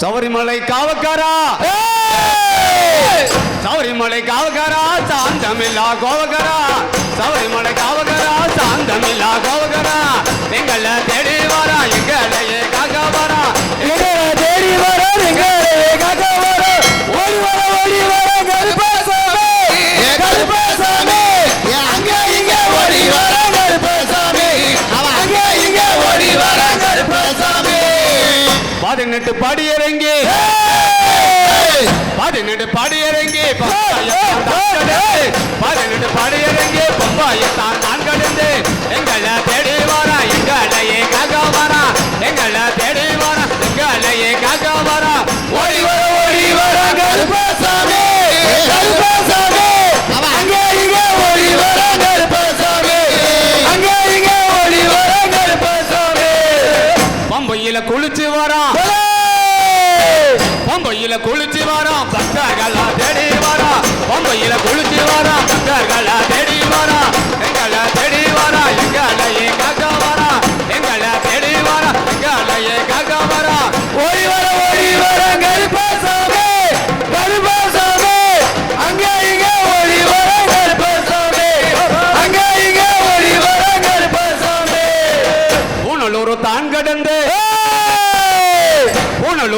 சபரிமலை காவக்காரா? சபரிமலை காவக்காரா? சாந்தமில்லா கோவக்காரா? சபரிமலை காவக்காரா? பதினெட்டு படி இறங்கி பதினெட்டு படி இறங்கி பதினெட்டு படி இறங்கி பம்பாயத்தான் நான் கடந்து. எங்களை தேடி வரா எங்களையே காக்க வரா. எங்களை தேடி வரா எங்களையே காக்க வரா. ஓடி வர ஓடி வர கருப்பசாமி! கருப்பசாமி! அங்க இங்க ஓடி வர கருப்பசாமி! அங்க இங்க ஓடி வர கருப்பசாமி! பம்பையில குளிச்சு வரான் பம்பையில குளிச்சு வரான் பக்தர்கள்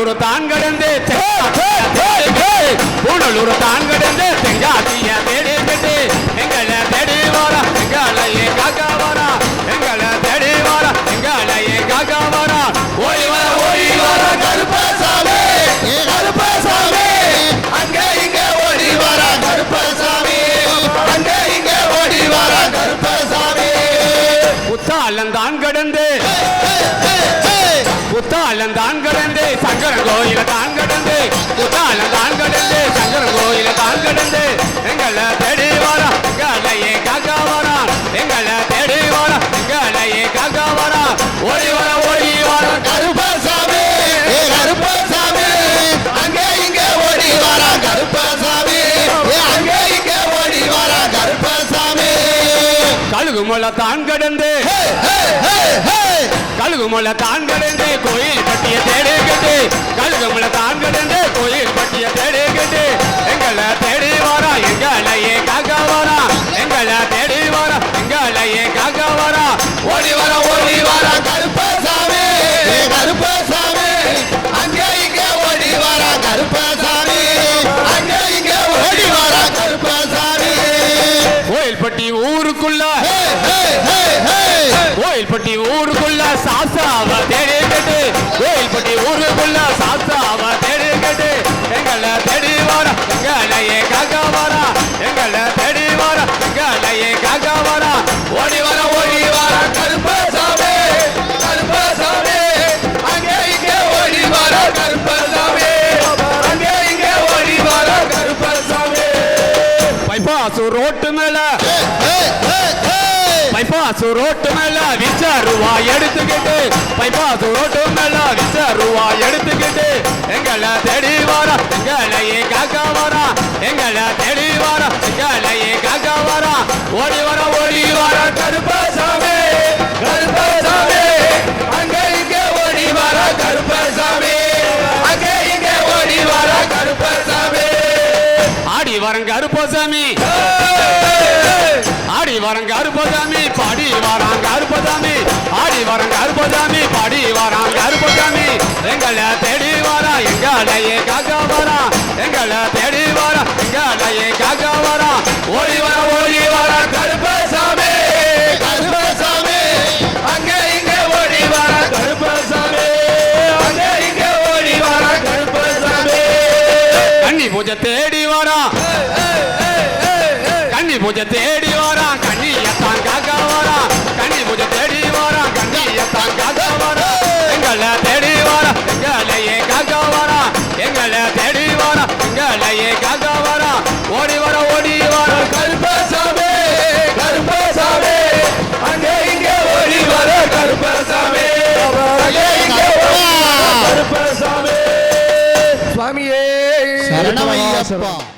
பூனலூர் தான் கடந்து பூனலூர் தான் கடந்து தெங்காத்திய தேடி கட்டு எங்களை தேடி வரா எங்களையே காக்க வரா. சங்கரன் கோயில தான் கடந்து புத்தாளன் தான் கடந்து சங்கரன் கோயில தான் கடந்து எங்களை தேடி கழுகு மலை தான் கடந்து. கழுகு மலை தான் கடந்து கோயில் பட்டிய தேடி கட்டு கழுகு மலை தான் கடந்து கோயில் பட்டிய தேடி கட்டு எங்களை தேடி வரா எங்களையே காக்க வரா. எங்களை தேடி வரா எங்களையே காக்க வரா. ஓடி வர ஓடி வர கருப்பசாமி. கருப்பசாமி. அங்க இங்க ஓடி வர கருப்பசாமி. அங்க இங்க ஓடி வர கருப்பசாமி. கோயில்பட்டி ஊருக்குள்ள. கோயில்பட்டி ஊருக்குள்ள சாஸ்தாவ தேடி கேட்டு. கோயில்பட்டி ஊருக்குள்ள சாஸ்தாவ தேடி கேட்டு. எங்களை தேடி வரா எங்களையே காக்க வரா எங்களை தேடி வரா எங்களையே காக்க வரா ஓடி வர ஓடி வர கருப்பசாமி கருப்பசாமி அங்கே இங்கே ஓடி வர கருப்பசாமி அங்கே இங்கே ஓடி வர கருப்பசாமி பைபாசு ரோட்டு மேல. பைபாசு ரோட்டு மேல விச்ச ரூபா எடுத்துக்கிட்டு. பைபாசு ரோட்டு மேல விச்ச ரூபா எடுத்துக்கிட்டு. எங்களை தேடி வாரா எங்களையே காக்கா வாரா. எங்களை தேடி வாரா எங்களையே காக்கா வாரா. ஓடி வர ஓடி வர கருப்பசாமி கருப்பசாமி. அங்க இங்க ஓடி வர கருப்பசாமி. அங்க இங்க ஓடி வர கருப்பசாமி. ஆடி வரங்க கருப்பசாமி. வரங்க அருப்பசாமி பாடி வராங்க அருப்பசாமி. ஆடி வரங்க அருப்பசாமி பாடி வராங்க அருப்பசாமி. எங்களை தேடி வரா எங்களையே காக்கா வரா. எங்களை தேடி வரா எங்களையே காக்கா வரா. ஓடி வர ஓடி வர கருப்பசாமி கருப்பசாமி. அங்க இங்க ஓடி வர கருப்பசாமி. அங்க இங்க ஓடி வர கருப்பசாமி. கன்னி பூஜை தேடி வரா. கன்னி பூஜை தேடி வர கருப்பசாமி சுவாமியே சரணமையப்பா